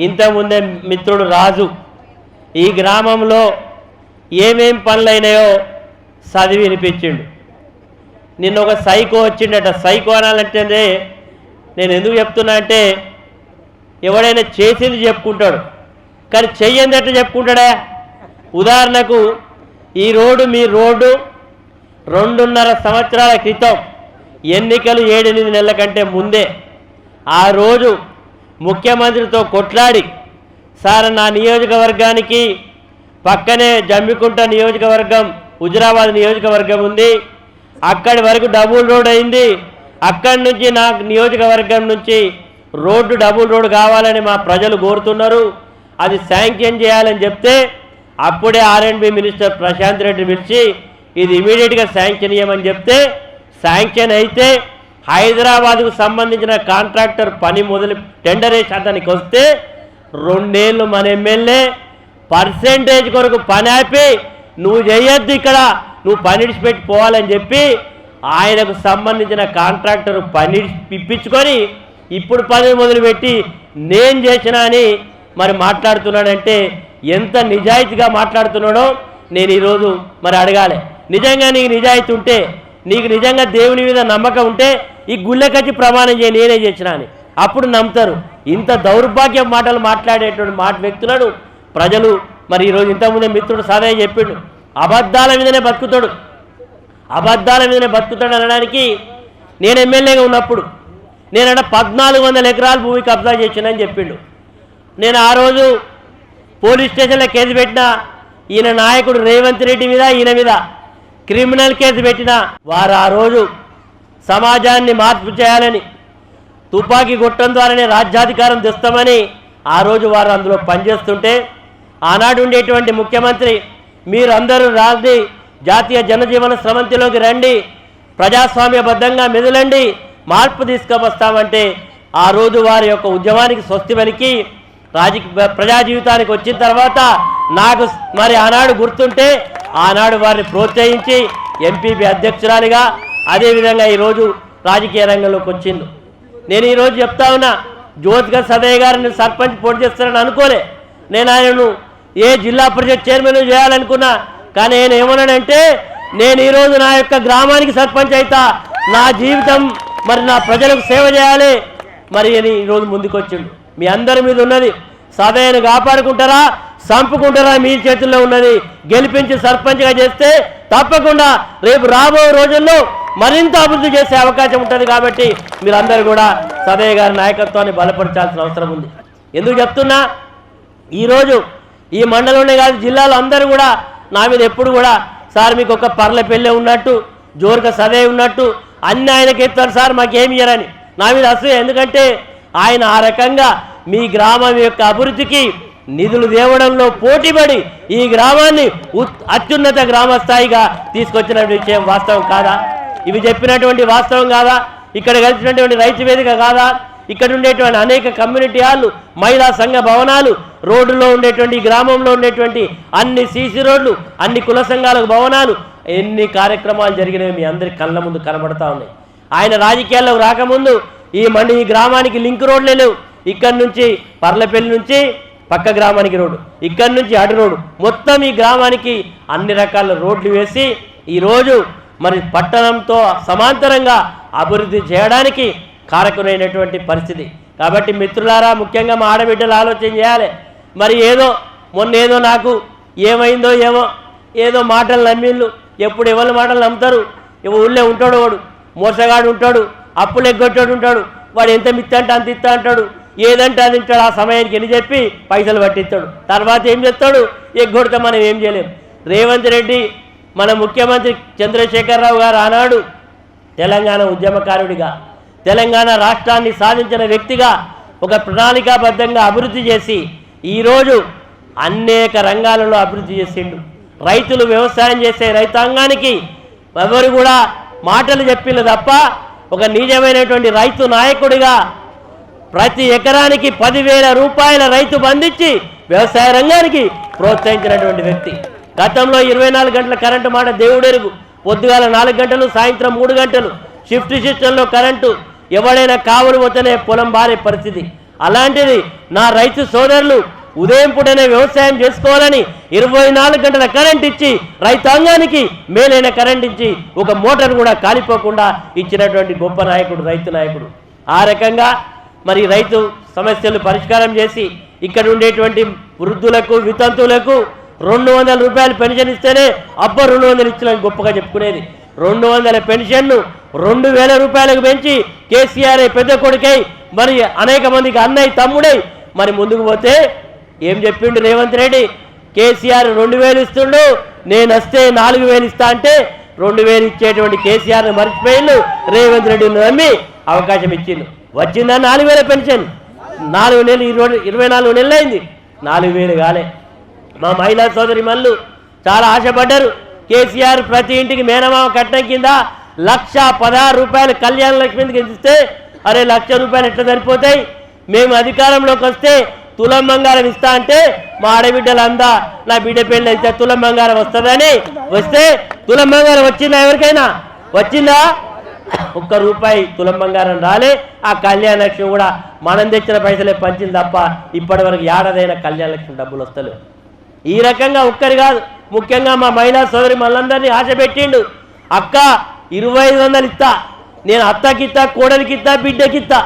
ఇంతకుముందే మిత్రుడు రాజు ఈ గ్రామంలో ఏమేం పనులైనాయో చదివి వినిపించిండు. నిన్న ఒక సైకో వచ్చిండట. సైకో అనాలంటే నేను ఎందుకు చెప్తున్నా అంటే ఎవడైనా చేసింది చెప్పుకుంటాడు. కానీ చెయ్యందట చెప్పుకుంటాడా? ఉదాహరణకు ఈ రోడ్డు మీ రోడ్డు రెండున్నర సంవత్సరాల క్రితం ఎన్నికలు ఏడెనిమిది నెలల కంటే ముందే ఆ రోజు ముఖ్యమంత్రితో కొట్లాడి సార్ నా నియోజకవర్గానికి పక్కనే జమ్మికుంట నియోజకవర్గం హుజరాబాద్ నియోజకవర్గం ఉంది. అక్కడి వరకు డబుల్ రోడ్ అయింది. అక్కడి నుంచి నా నియోజకవర్గం నుంచి రోడ్డు డబుల్ రోడ్ కావాలని మా ప్రజలు కోరుతున్నారు. అది శాంక్షన్ చేయాలని చెప్తే అప్పుడే ఆర్ఎండ్బి మినిస్టర్ ప్రశాంత్ రెడ్డి పిలిచి ఇది ఇమీడియట్గా శాంక్షన్ చేయమని చెప్తే శాంక్షన్ అయితే హైదరాబాద్కు సంబంధించిన కాంట్రాక్టర్ పని మొదలు టెండర్ వేసి అతనికి వస్తే రెండేళ్ళు మన ఎమ్మెల్యే పర్సెంటేజ్ కొరకు పని ఆపి నువ్వు చేయొద్దు ఇక్కడ నువ్వు పనిడిచిపెట్టి పోవాలని చెప్పి ఆయనకు సంబంధించిన కాంట్రాక్టర్ పని ఇప్పించుకొని ఇప్పుడు పని మొదలుపెట్టి నేను చేసిన అని మరి మాట్లాడుతున్నాడంటే ఎంత నిజాయితీగా మాట్లాడుతున్నాడో నేను ఈరోజు మరి అడగాలి. నిజంగా నీకు నిజాయితీ ఉంటే నీకు నిజంగా దేవుని మీద నమ్మకం ఉంటే ఈ గుళ్ళకచ్చి ప్రమాణం చేయి నేనే చేసిన అని. అప్పుడు నమ్ముతారు. ఇంత దౌర్భాగ్య మాటలు మాట్లాడేటువంటి మాట వ్యక్తులను ప్రజలు మరి ఈరోజు ఇంతకుముందే మిత్రుడు సాదయ్య చెప్పిండు. అబద్ధాల మీదనే బతుకుతాడు. అబద్ధాల మీదనే బతుకుతాడు అనడానికి నేను ఎమ్మెల్యేగా ఉన్నప్పుడు నేనంట పద్నాలుగు వందల ఎకరాలు భూమి కబ్జా చేసినని చెప్పిండు. నేను ఆ రోజు పోలీస్ స్టేషన్లో కేసు పెట్టిన ఈయన నాయకుడు రేవంత్ రెడ్డి మీద ఈయన మీద క్రిమినల్ కేసు పెట్టిన వారు ఆ రోజు సమాజాన్ని మార్పు చేయాలని తుపాకీ గొట్టం ద్వారానే రాజ్యాధికారం తెస్తామని ఆ రోజు వారు అందులో పనిచేస్తుంటే ఆనాడు ఉండేటువంటి ముఖ్యమంత్రి మీరందరూ రాజీ జాతీయ జనజీవన స్రవంతిలోకి రండి ప్రజాస్వామ్యబద్ధంగా మెదలండి మార్పు తీసుకువస్తామంటే ఆ రోజు వారి యొక్క ఉద్యమానికి స్వస్తి వెలికి రాజకీయ ప్రజా జీవితానికి వచ్చిన తర్వాత నాకు మరి ఆనాడు గుర్తుంటే ఆనాడు వారిని ప్రోత్సహించి ఎంపీపీ అధ్యక్షురాలిగా అదేవిధంగా ఈరోజు రాజకీయ రంగంలోకి వచ్చింది నేను ఈరోజు చెప్తా ఉన్నా జ్యోతిగా సదయ్య గారిని సర్పంచ్ పోటీ చేస్తానని అనుకోలే. నేను ఆయనను ఏ జిల్లా పరిషత్ చైర్మన్ చేయాలనుకున్నా కానీ నేను ఏమన్నానంటే నేను ఈరోజు నా యొక్క గ్రామానికి సర్పంచ్ అవుతా నా జీవితం మరి నా ప్రజలకు సేవ చేయాలి. మరి అని ఈరోజు ముందుకొచ్చిండు మీ అందరి మీద ఉన్నది సదయ్యను కాపాడుకుంటారా చంపుకుంటారా మీ చేతుల్లో ఉన్నది గెలిపించి సర్పంచ్గా చేస్తే తప్పకుండా రేపు రాబోయే రోజుల్లో మరింత అభివృద్ధి చేసే అవకాశం ఉంటుంది కాబట్టి మీరందరూ కూడా సదయ్య గారి నాయకత్వాన్ని బలపరచాల్సిన అవసరం ఉంది. ఎందుకు చెప్తున్నా? ఈరోజు ఈ మండలంలోనే కాదు జిల్లాలో అందరూ కూడా నా మీద ఎప్పుడు కూడా సార్ మీకు ఒక పర్ల పెళ్ళే ఉన్నట్టు జోరుగా సదే ఉన్నట్టు అన్ని ఆయనకి ఎత్తారు సార్ మాకేమి ఇయ్యరని నా మీద అసూయ. ఎందుకంటే ఆయన ఆ రకంగా మీ గ్రామం యొక్క అభివృద్ధికి నిధులు తేవడంలో పోటీపడి ఈ గ్రామాన్ని ఉత్- అత్యున్నత గ్రామ స్థాయిగా తీసుకొచ్చిన విషయం వాస్తవం కాదా? ఇవి చెప్పినటువంటి వాస్తవం కాదా? ఇక్కడ కలిసినటువంటి రైతు వేదిక కాదా? ఇక్కడ ఉండేటువంటి అనేక కమ్యూనిటీ హాళ్ళు మహిళా సంఘ భవనాలు రోడ్డులో ఉండేటువంటి గ్రామంలో ఉండేటువంటి అన్ని సీసీ రోడ్లు అన్ని కుల సంఘాలకు భవనాలు. ఎన్ని కార్యక్రమాలు జరిగినవి మీ అందరి కళ్ళ ముందు కనబడతా ఉన్నాయి. ఆయన రాజకీయాల్లోకి రాకముందు ఈ మండి ఈ గ్రామానికి లింక్ రోడ్లే లేవు. ఇక్కడి నుంచి పర్లపల్లి నుంచి పక్క గ్రామానికి రోడ్డు ఇక్కడి నుంచి అటు రోడ్డు. మొత్తం ఈ గ్రామానికి అన్ని రకాల రోడ్లు వేసి ఈరోజు మరి పట్టణంతో సమాంతరంగా అభివృద్ధి చేయడానికి కారకమైనటువంటి పరిస్థితి. కాబట్టి మిత్రులారా ముఖ్యంగా మా ఆడబిడ్డలు ఆలోచన చేయాలి. మరి ఏదో మొన్న ఏదో నాకు ఏమైందో ఏమో ఏదో మాటలు నమ్మిళ్ళు. ఎప్పుడు ఎవరి మాటలు నమ్ముతారు? ఊళ్ళో ఉంటాడు వాడు? మోసగాడు ఉంటాడు అప్పులు ఎగ్గొట్టాడు ఉంటాడు. వాడు ఎంత మిత్త అంటే అంత ఇస్తా అంటాడు. ఏదంటే అది ఇస్తాడు ఆ సమయానికి ఎన్ని చెప్పి పైసలు పట్టిస్తాడు. తర్వాత ఏం చేస్తాడు? ఎగ్గొడితే మనం ఏం చేయలేం. రేవంత్ రెడ్డి మన ముఖ్యమంత్రి చంద్రశేఖరరావు గారు ఆనాడు తెలంగాణ ఉద్యమకారుడిగా తెలంగాణ రాష్ట్రాన్ని సాధించిన వ్యక్తిగా ఒక ప్రణాళికాబద్ధంగా అభివృద్ధి చేసి ఈరోజు అనేక రంగాలలో అభివృద్ధి చేసిండు. రైతులు వ్యవసాయం చేసే రైతాంగానికి ఎవరు కూడా మాటలు చెప్పిన తప్ప ఒక నిజమైనటువంటి రైతు నాయకుడిగా ప్రతి ఎకరానికి పదివేల రూపాయల రైతు బంధించి వ్యవసాయ రంగానికి ప్రోత్సహించినటువంటి వ్యక్తి. గతంలో ఇరవై నాలుగు గంటల కరెంటు మాట దేవుడెరుగు. పొద్దుగాల నాలుగు గంటలు సాయంత్రం మూడు గంటలు. షిఫ్ట్ సిస్టంలో కరెంటు ఎవడైనా కావులు పోతేనే పొలం బారే పరిస్థితి. అలాంటిది నా రైతు సోదరులు ఉదయం పూటనే వ్యవసాయం చేసుకోవాలని ఇరవై నాలుగు గంటల కరెంట్ ఇచ్చి రైతాంగానికి మేలైన కరెంట్ ఇచ్చి ఒక మోటార్ కూడా కాలిపోకుండా ఇచ్చినటువంటి గొప్ప నాయకుడు రైతు నాయకుడు. ఆ రకంగా మరి రైతు సమస్యలు పరిష్కారం చేసి ఇక్కడ ఉండేటువంటి వృద్ధులకు వితంతువులకు రెండు వందల రూపాయలు పెన్షన్ ఇస్తేనే అబ్బ రెండు వందలు ఇచ్చిన గొప్పగా చెప్పుకునేది. రెండు వందల పెన్షన్ను రెండు వేల రూపాయలకు పెంచి కేసీఆర్ పెద్ద కొడుకై మరి అనేక మందికి అన్నయ్య తమ్ముడై మరి ముందుకు పోతే ఏం చెప్పిండు రేవంత్ రెడ్డి? కేసీఆర్ రెండు వేలు ఇస్తుండు నేను వస్తే నాలుగు వేలు ఇస్తా అంటే రెండు వేలు ఇచ్చేటువంటి కేసీఆర్ని మర్చిపోయిండు రేవంత్ రెడ్డిని నమ్మి అవకాశం ఇచ్చిండు. వచ్చిందా నాలుగు వేల పెన్షన్? నాలుగు నెలలు ఇరవై ఇరవై నాలుగు నెలలు అయింది నాలుగు వేలు కాలే. మా మహిళా సోదరి మల్లు చాలా ఆశపడ్డారు. కేసీఆర్ ప్రతి ఇంటికి మేనమామ కట్నం కింద లక్ష పదహారు రూపాయలు కళ్యాణ లక్ష్మి ఇస్తే అరే లక్ష రూపాయలు ఎట్లా సరిపోతాయి? మేము అధికారంలోకి వస్తే తులం బంగారం ఇస్తా అంటే మా ఆడబిడ్డలందా నా బిడ్డ పెళ్ళి అయితే తులం బంగారం వస్తుందని వస్తే తులం బంగారం వచ్చిందా ఎవరికైనా? వచ్చిందా? ఒక్క రూపాయి తులం బంగారం రాలే. ఆ కళ్యాణ లక్ష్మి కూడా మనం తెచ్చిన పైసలే పంచింది తప్ప ఇప్పటి వరకు ఏడాదైనా కళ్యాణ లక్ష్మి డబ్బులు వస్తలేవు. ఈ రకంగా ఒక్కరి కాదు ముఖ్యంగా మా మహిళా సోదరి మళ్ళందరినీ ఆశ పెట్టిండు. అక్క ఇరవై ఐదు వందలు ఇస్తా నేను అత్తకిత్తా కోడలికిత్తా బిడ్డకిత్తా.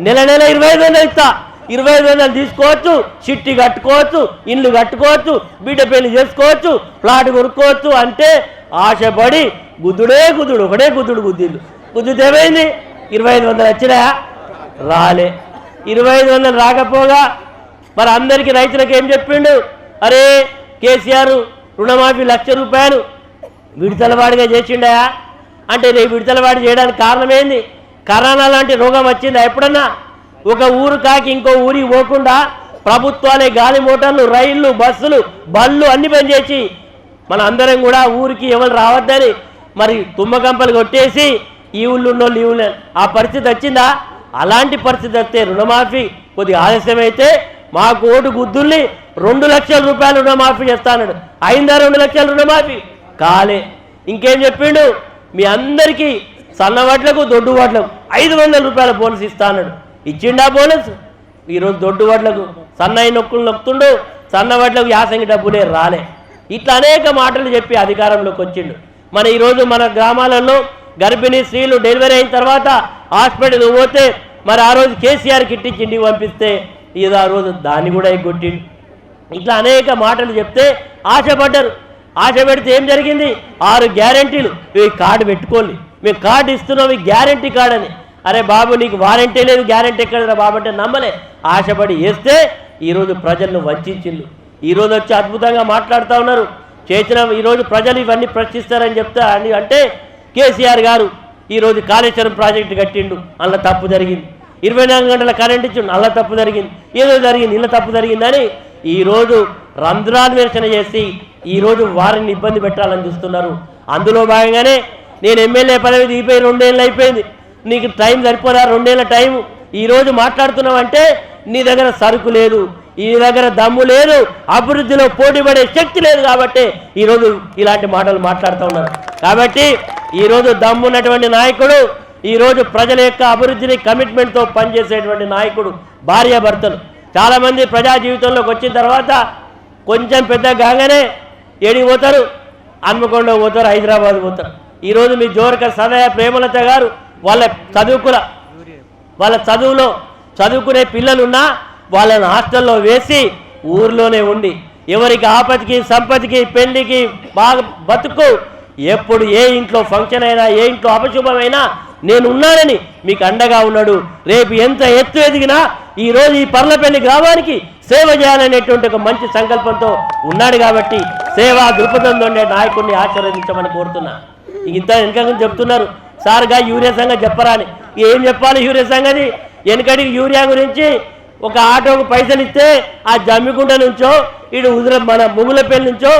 నెల నెల ఇరవై ఐదు వందలు ఇస్తా ఇరవై ఐదు వందలు తీసుకోవచ్చు చిట్టి కట్టుకోవచ్చు ఇల్లు కట్టుకోవచ్చు బిడ్డ పెళ్ళి చేసుకోవచ్చు ప్లాట్ కొనుక్కోవచ్చు అంటే ఆశపడి గుద్దుడే గుద్దుడు ఒకడే గుద్దుడు గుద్దిల్లు గుద్దుతేమైంది ఇరవై ఐదు వందలు వచ్చినాయా? రాలే. ఇరవై ఐదు వందలు రాకపోగా మరి అందరికీ రైతులకు ఏం చెప్పిండు? అరే కేసీఆర్ రుణమాఫీ లక్ష రూపాయలు విడతలవాడిగా చేసిండయా అంటే రేపు విడతలవాడి చేయడానికి కారణం ఏంది కరోనా లాంటి రోగం వచ్చిందా ఎప్పుడన్నా? ఒక ఊరు కాకి ఇంకో ఊరికి పోకుండా ప్రభుత్వాలే గాలి మోటార్లు రైళ్ళు బస్సులు బళ్ళు అన్ని పనిచేసి మన అందరం కూడా ఊరికి ఎవరు రావద్దని మరి తుమ్మకంపలు కొట్టేసి ఈ ఊళ్ళు ఉన్నోళ్ళు ఈ ఊళ్ళో ఆ పరిస్థితి వచ్చిందా? అలాంటి పరిస్థితి వస్తే రుణమాఫీ కొద్దిగా ఆలస్యమైతే మాకు ఓటు గుద్దుల్ని రెండు లక్షల రూపాయలు రుణమాఫీ చేస్తానడు అయిందా రెండు లక్షల రుణమాఫీ? కాలే. ఇంకేం చెప్పిండు? మీ అందరికీ సన్న వడ్లకు దొడ్డు వడ్లకు ఐదు వందల రూపాయల బోనస్ ఇస్తానడు ఇచ్చిండా బోనస్? ఈరోజు దొడ్డు వడ్లకు సన్నయి నొక్కులు నొక్కుతుండు సన్న వడ్లకు యాసంగి డబ్బులే రాలే. ఇట్లా అనేక మాటలు చెప్పి అధికారంలోకి వచ్చిండు. మన ఈరోజు మన గ్రామాలలో గర్భిణీ స్త్రీలు డెలివరీ అయిన తర్వాత హాస్పిటల్ పోతే మరి ఆ రోజు కేసీఆర్ కిట్టించి ఇంటికి పంపిస్తే ఇది ఆ రోజు దాన్ని కూడా ఎగ్గొట్టిండు. ఇట్లా అనేక మాటలు చెప్తే ఆశపడ్డారు. ఆశ పెడితే ఏం జరిగింది? ఆరు గ్యారంటీలు. ఈ కార్డు పెట్టుకోండి. మేము కార్డు ఇస్తున్నాం ఈ గ్యారంటీ కార్డు అని అరే బాబు నీకు వారంటీ లేదు గ్యారంటీ ఎక్కడరా బాబు అంటే నమ్మలే. ఆశపడి వేస్తే ఈరోజు ప్రజలను వంచించిండు ఈరోజు వచ్చి అద్భుతంగా మాట్లాడుతూ ఉన్నారు. చేసిన ఈరోజు ప్రజలు ఇవన్నీ ప్రశ్నిస్తారని చెప్తా అని అంటే కేసీఆర్ గారు ఈరోజు కాళేశ్వరం ప్రాజెక్టు కట్టిండు. అందులో తప్పు జరిగింది. ఇరవై నాలుగు గంటల కరెంట్ ఇచ్చిండు. అలా తప్పు జరిగింది. ఏదో జరిగింది. ఇలా తప్పు జరిగిందని ఈరోజు రంధ్రాన్వేషణ చేసి ఈరోజు వారిని ఇబ్బంది పెట్టాలని చూస్తున్నారు. అందులో భాగంగానే నేను ఎమ్మెల్యే పదవి దిగిపోయి రెండేళ్ళు అయిపోయింది. నీకు టైం సరిపోరా రెండేళ్ళ టైం ఈరోజు మాట్లాడుతున్నావంటే నీ దగ్గర సరుకు లేదు ఈ దగ్గర దమ్ము లేదు అభివృద్ధిలో పోటీపడే శక్తి లేదు కాబట్టి ఈరోజు ఇలాంటి మాటలు మాట్లాడుతూ ఉన్నారు. కాబట్టి ఈరోజు దమ్ము ఉన్నటువంటి నాయకుడు ఈరోజు ప్రజల యొక్క అభివృద్ధిని కమిట్మెంట్తో పనిచేసేటువంటి నాయకుడు భార్యాభర్తలు. చాలామంది ప్రజా జీవితంలోకి వచ్చిన తర్వాత కొంచెం పెద్ద కాగానే ఏడికి పోతారు హన్మకొండ పోతారు హైదరాబాద్ పోతారు. ఈరోజు మీ జోరక సదయ ప్రేమలత గారు వాళ్ళ చదువుకుల వాళ్ళ చదువులో చదువుకునే పిల్లలున్నా వాళ్ళని హాస్టల్లో వేసి ఊర్లోనే ఉండి ఎవరికి ఆపతికి సంపతికి పెళ్ళికి బాగా బతుకు ఎప్పుడు ఏ ఇంట్లో ఫంక్షన్ అయినా ఏ ఇంట్లో అపశుభమైనా నేను ఉన్నానని మీకు అండగా ఉన్నాడు. రేపు ఎంత ఎత్తు ఎదిగినా ఈ రోజు ఈ పర్లపల్లి గ్రామానికి సేవ చేయాలనేటువంటి ఒక మంచి సంకల్పంతో ఉన్నాడు కాబట్టి సేవా దృక్పథంతో ఉండే నాయకుడిని ఆశీర్వదించమని కోరుతున్నా. ఇంత వెనక చెప్తున్నారు సార్గా యూరియా సంఘం చెప్పరాని ఏం చెప్పాలి యూరియా సంఘది వెనకడికి యూరియా గురించి ఒక ఆటోకు పైసలు ఇస్తే ఆ జమ్మికుంట నుంచో ఇటు ఉదుర మన ముగులపల్లి నుంచో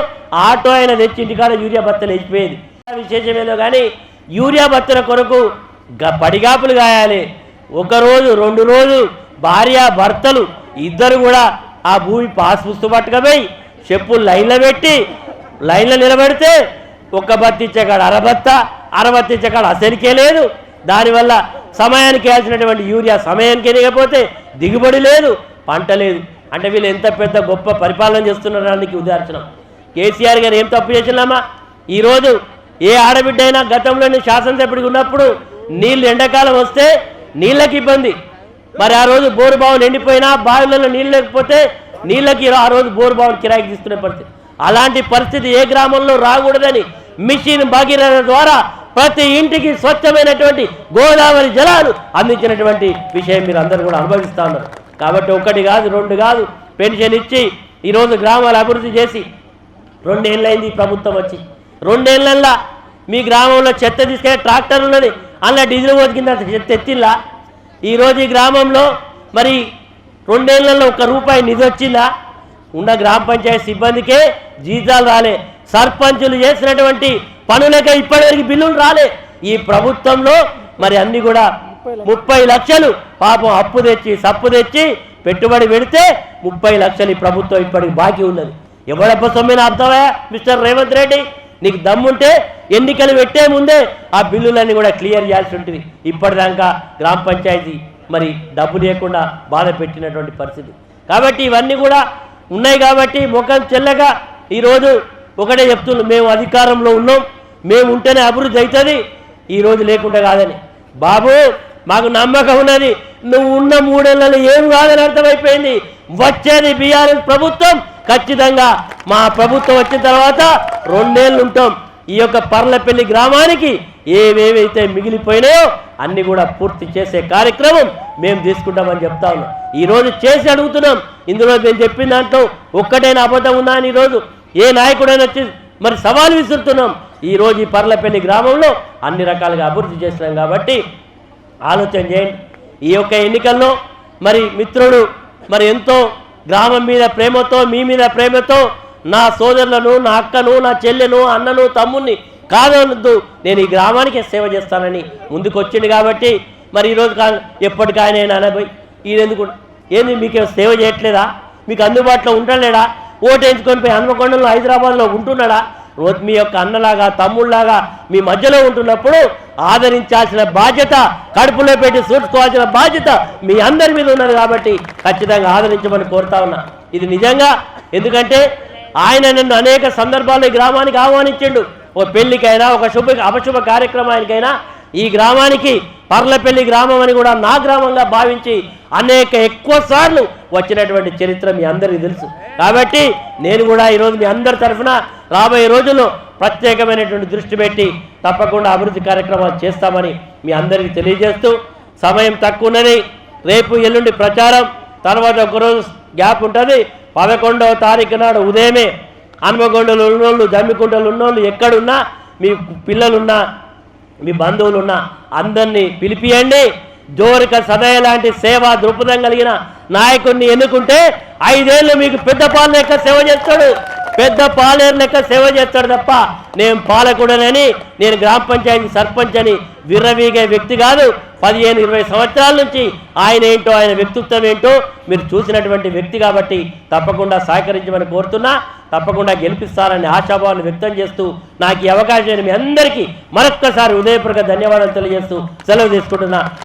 ఆటో ఆయన తెచ్చి ఇంటికాడ యూరియా బత్తలు వేసిపోయేది. విశేషం ఏదో కానీ యూరియా బత్తల కొరకు పడిగాపులు కాయాలి ఒకరోజు రెండు రోజు భార్య భర్తలు ఇద్దరు కూడా ఆ భూమి పాస్ పుస్తు పట్టుకపోయి చెప్పులు లైన్లో పెట్టి లైన్లో నిలబెడితే ఒక్క బత్తి ఇచ్చే కాడ అరబత్త అరబత్తి అసలుకే లేదు. దానివల్ల సమయానికి వేయాల్సినటువంటి యూరియా సమయానికి వేయకపోతే దిగుబడి లేదు పంట లేదు. అంటే వీళ్ళు ఎంత పెద్ద గొప్ప పరిపాలన చేస్తున్నారానికి ఉదాహరణ. కేసీఆర్ గారు ఏం తప్పు చేసినామా ఈరోజు ఏ ఆడబిడ్డ అయినా గతంలోని శాసనసభ్యుడికి ఉన్నప్పుడు నీళ్ళు ఎండాకాలం వస్తే నీళ్ళకి ఇబ్బంది. మరి ఆ రోజు బోరు బావులు ఎండిపోయినా బావిలలో నీళ్ళు లేకపోతే నీళ్ళకి ఆ రోజు బోరు బావులు కిరాయికి తీసుకునే పరిస్థితి. అలాంటి పరిస్థితి ఏ గ్రామంలో రాకూడదని మిషన్ భగీరథ ద్వారా ప్రతి ఇంటికి స్వచ్ఛమైనటువంటి గోదావరి జలాలు అందించినటువంటి విషయం మీరు అందరూ కూడా అనుభవిస్తా ఉన్నారు. కాబట్టి ఒకటి కాదు రెండు కాదు పెన్షన్ ఇచ్చి ఈరోజు గ్రామాలు అభివృద్ధి చేసి రెండేళ్ళైంది ప్రభుత్వం వచ్చి. రెండేళ్ళల్లా మీ గ్రామంలో చెత్త తీసుకెళ్ళి ట్రాక్టర్ ఉన్నది అందులో డీజిల్ పోతికింద చెత్త ఎత్తిల్లా? ఈరోజు ఈ గ్రామంలో మరి రెండేళ్ళలో ఒక రూపాయి నిధి వచ్చిందా? ఉన్న గ్రామ పంచాయతీ సిబ్బందికే జీతాలు రాలే. సర్పంచులు చేసినటువంటి పనులకే ఇప్పటివరకు బిల్లులు రాలే. ఈ ప్రభుత్వంలో మరి అన్ని కూడా ముప్పై లక్షలు పాపం అప్పు తెచ్చి సప్పు తెచ్చి పెట్టుబడి పెడితే ముప్పై లక్షలు ఈ ప్రభుత్వం ఇప్పటికి బాకీ ఉన్నది. ఎవడబ్బ సొమ్మిన అర్థమయ్యా మిస్టర్ రేవంత్ రెడ్డి? నీకు దమ్ముంటే ఎన్నికలు పెట్టే ముందే ఆ బిల్లులన్నీ కూడా క్లియర్ చేయాల్సి ఉంటుంది ఇప్పటిదాకా గ్రామ పంచాయతీ మరి డబ్బు లేకుండా బాధ పెట్టినటువంటి పరిస్థితి. కాబట్టి ఇవన్నీ కూడా ఉన్నాయి కాబట్టి ముఖం చెల్లగా ఈరోజు ఒకటే చెప్తున్నాం. మేము అధికారంలో ఉన్నాం. మేము ఉంటేనే అభివృద్ధి అవుతుంది. ఈరోజు లేకుండా కాదని. బాబు మాకు నమ్మకం ఉన్నది. నువ్వు ఉన్న మూడేళ్ళలో ఏం కాదని అర్థమైపోయింది. వచ్చేది బీఆర్ఎస్ ప్రభుత్వం. ఖచ్చితంగా మా ప్రభుత్వం వచ్చిన తర్వాత రెండేళ్ళు ఉంటాం. ఈ యొక్క పర్లపల్లి గ్రామానికి ఏవేవైతే మిగిలిపోయినాయో అన్ని కూడా పూర్తి చేసే కార్యక్రమం మేము తీసుకుంటామని చెప్తా ఉన్నాం. ఈరోజు చేసి అడుగుతున్నాం. ఇందులో మేము చెప్పిన దాంట్లో ఒక్కటైనా అబద్ధం ఉందా అని ఈరోజు? ఏ నాయకుడైనా వచ్చి మరి సవాలు విసురుతున్నాం. ఈరోజు ఈ పర్లపల్లి గ్రామంలో అన్ని రకాలుగా అభివృద్ధి చేసినాం కాబట్టి ఆలోచన చేయండి. ఈ యొక్క ఎన్నికల్లో మరి మిత్రుడు మరి ఎంతో గ్రామం మీద ప్రేమతో మీ మీద ప్రేమతో నా సోదరులను నా అక్కను నా చెల్లెను అన్నను తమ్ముణ్ణి కాదనొద్దు. నేను ఈ గ్రామానికి సేవ చేస్తానని ముందుకు వచ్చింది కాబట్టి మరి ఈరోజు కా ఎప్పటికైనా అనబోయి ఈయనెందుకు ఏంది మీకు సేవ చేయట్లేదా? మీకు అందుబాటులో ఉండలేడా? ఓటు వేయించుకొని పోయి హన్మకొండలో హైదరాబాద్లో ఉంటున్నాడా? రోజు మీ యొక్క అన్నలాగా తమ్ముళ్ళలాగా మీ మధ్యలో ఉంటున్నప్పుడు ఆదరించాల్సిన బాధ్యత కడుపులో పెట్టి చూసుకోవాల్సిన బాధ్యత మీ అందరి మీద ఉన్నది కాబట్టి ఖచ్చితంగా ఆదరించమని కోరుతా ఉన్నా. ఇది నిజంగా ఎందుకంటే ఆయన నన్ను అనేక సందర్భాల్లో ఈ గ్రామానికి ఆహ్వానించిండు. ఒక పెళ్ళికైనా ఒక శుభ అపశుభ కార్యక్రమానికైనా ఈ గ్రామానికి పర్లపల్లి గ్రామం అని కూడా నా గ్రామంగా భావించి అనేక ఎక్కువ సార్లు వచ్చినటువంటి చరిత్ర మీ అందరికీ తెలుసు. కాబట్టి నేను కూడా ఈరోజు మీ అందరి తరఫున రాబోయే రోజుల్లో ప్రత్యేకమైనటువంటి దృష్టి పెట్టి తప్పకుండా అభివృద్ధి కార్యక్రమాలు చేస్తామని మీ అందరికీ తెలియజేస్తూ సమయం తక్కువ ఉన్నది. రేపు ఎల్లుండి ప్రచారం తర్వాత ఒకరోజు గ్యాప్ ఉంటుంది. పదకొండవ తారీఖు నాడు ఉదయమే హనుమకొండలు ఉన్నోళ్ళు జమ్మికుంటలు ఉన్నోళ్ళు ఎక్కడున్నా మీ పిల్లలున్నా మీ బంధువులు ఉన్న అందరినీ పిలిపియండి. జోరిక సదయ లాంటి సేవా దృక్పథం కలిగిన నాయకుడిని ఎన్నుకుంటే ఐదేళ్ళు మీకు పెద్ద పాలన సేవ చేస్తాడు. పెద్ద పాలేరు లెక్క సేవ చేస్తాడు తప్ప నేను పాలకుడనని నేను గ్రామ పంచాయతీ సర్పంచ్ అని విర్రవీగే వ్యక్తి కాదు. పదిహేను ఇరవై సంవత్సరాల నుంచి ఆయన ఏంటో ఆయన వ్యక్తిత్వం ఏంటో మీరు చూసినటువంటి వ్యక్తి కాబట్టి తప్పకుండా సహకరించమని కోరుతున్నా తప్పకుండా గెలిపిస్తారని ఆశాభావాన్ని వ్యక్తం చేస్తూ నాకు ఈ అవకాశాన్ని మీ అందరికీ మరొక్కసారి ఉదయపూర్వక ధన్యవాదాలు తెలియజేస్తూ సెలవు తీసుకుంటున్నా.